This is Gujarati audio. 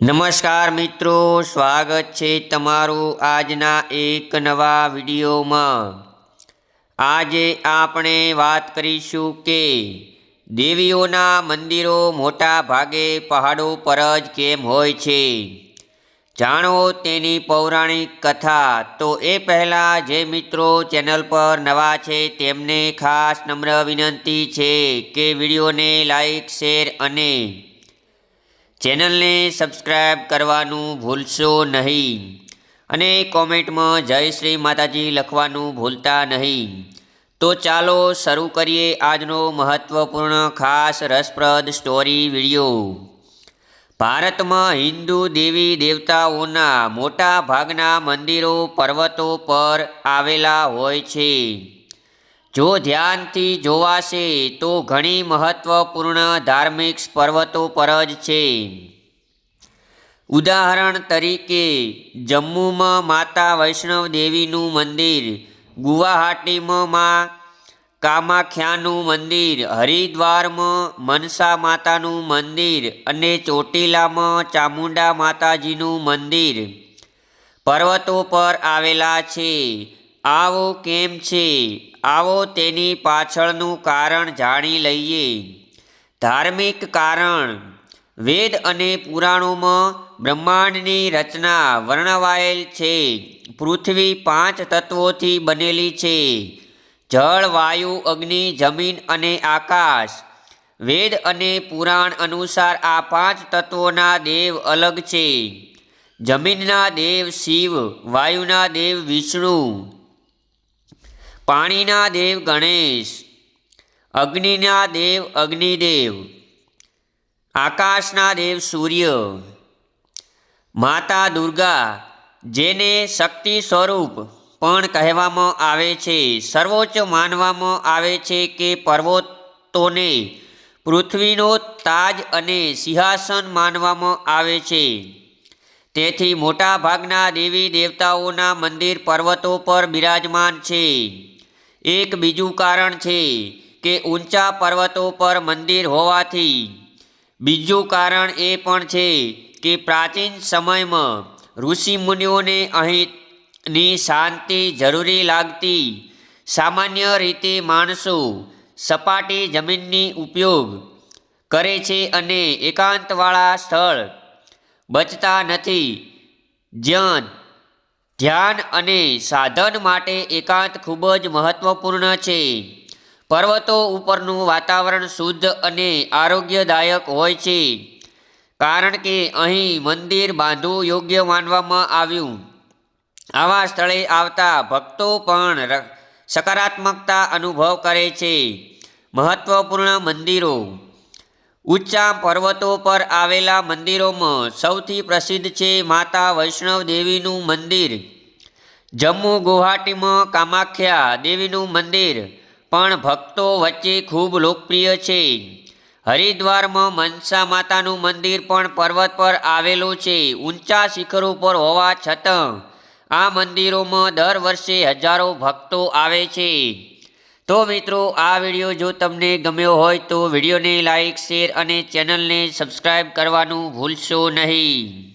નમસ્કાર મિત્રો, સ્વાગત છે તમારું આજના એક નવા વિડીયોમાં. આજે આપણે વાત કરીશું કે દેવીઓના મંદિરો મોટા ભાગે પહાડો પર જ કેમ હોય છે? જાણો તેની પૌરાણિક કથા. તો એ પહેલાં જે મિત્રો ચેનલ પર નવા છે તેમને ખાસ નમ્ર વિનંતી છે કે વિડીયોને લાઈક, શેર અને ચેનલને સબસ્ક્રાઈબ કરવાનું ભૂલશો નહીં અને કોમેન્ટમાં જય શ્રી માતાજી લખવાનું ભૂલતા નહીં. તો ચાલો શરૂ કરીએ આજનો મહત્ત્વપૂર્ણ ખાસ રસપ્રદ સ્ટોરી વીડિયો ભારતમાં હિન્દુ દેવી દેવતાઓના મોટા ભાગના મંદિરો પર્વતો પર આવેલા હોય છે. જો ધ્યાનથી જોવાશે તો ઘણી મહત્વપૂર્ણ ધાર્મિક પર્વતો પર જ છે. ઉદાહરણ તરીકે, જમ્મુમાં માતા વૈષ્ણવ દેવીનું મંદિર, ગુવાહાટીમાં કામાખ્યાનું મંદિર, હરિદ્વારમાં મનસા માતાનું મંદિર અને ચોટીલામાં ચામુંડા માતાજીનું મંદિર પર્વતો પર આવેલા છે. આવો કેમ છે? આવો તેની પાછળનું કારણ જાણી લઈએ. ધાર્મિક કારણ. વેદ અને પુરાણોમાં બ્રહ્માંડની રચના વર્ણવાયેલ છે. પૃથ્વી પાંચ તત્વોથી બનેલી છે. જળ, વાયુ, અગ્નિ, જમીન અને આકાશ. વેદ અને પુરાણ અનુસાર આ પાંચ તત્વોના દેવ અલગ છે. જમીનના દેવ શિવ, વાયુના દેવ વિષ્ણુ પાણીના દેવ ગણેશ, અગ્નિના દેવ અગ્નિદેવ, આકાશના દેવ સૂર્ય, માતા દુર્ગા, જેને શક્તિ સ્વરૂપ પણ કહેવામાં આવે છે, સર્વોચ્ચ માનવામાં આવે છે કે પર્વતોને પૃથ્વીનો તાજ અને સિંહાસન માનવામાં આવે છે. તેથી મોટાભાગના દેવી દેવતાઓના મંદિર પર્વતો પર બિરાજમાન છે. એક બીજું કારણ છે કે ઊંચા પર્વતો પર મંદિર હોવાથી બીજું કારણ એ પણ છે કે પ્રાચીન સમયમાં ઋષિમુનિઓને અહીંની શાંતિ જરૂરી લાગતી સામાન્ય રીતે માણસો સપાટી જમીનની ઉપયોગ કરે છે અને એકાંતવાળા સ્થળ બચતા નથી. જ્યાં ધ્યાન અને સાધન માટે એકાંત ખૂબ જ મહત્વપૂર્ણ છે. પર્વતો ઉપરનું વાતાવરણ શુદ્ધ અને આરોગ્યદાયક હોય છે. કારણ કે અહીં મંદિર બાંધવું યોગ્ય માનવામાં આવ્યું. આવા સ્થળે આવતા ભક્તો પણ સકારાત્મકતા અનુભવ કરે છે. મહત્વપૂર્ણ મંદિરો ઊંચા પર્વતો પર આવેલા મંદિરોમાં સૌથી પ્રસિદ્ધ છે માતા વૈષ્ણવ દેવીનું મંદિર. જમ્મુ ગુવાહાટીમાં કામાખ્યા દેવીનું મંદિર, પણ ભક્તો વચ્ચે ખૂબ લોકપ્રિય છે. હરિદ્વારમાં મનસા માતાનું મંદિર પણ પર્વત પર આવેલું છે. ઊંચા શિખરો પર હોવા છતાં, આ મંદિરોમાં દર વર્ષે હજારો ભક્તો આવે છે. તો મિત્રો, આ વીડિયો જો તમને ગમ્યો હોય તો વિડીયોને લાઇક શેર અને ચેનલને સબસ્ક્રાઈબ કરવાનું ભૂલશો નહીં.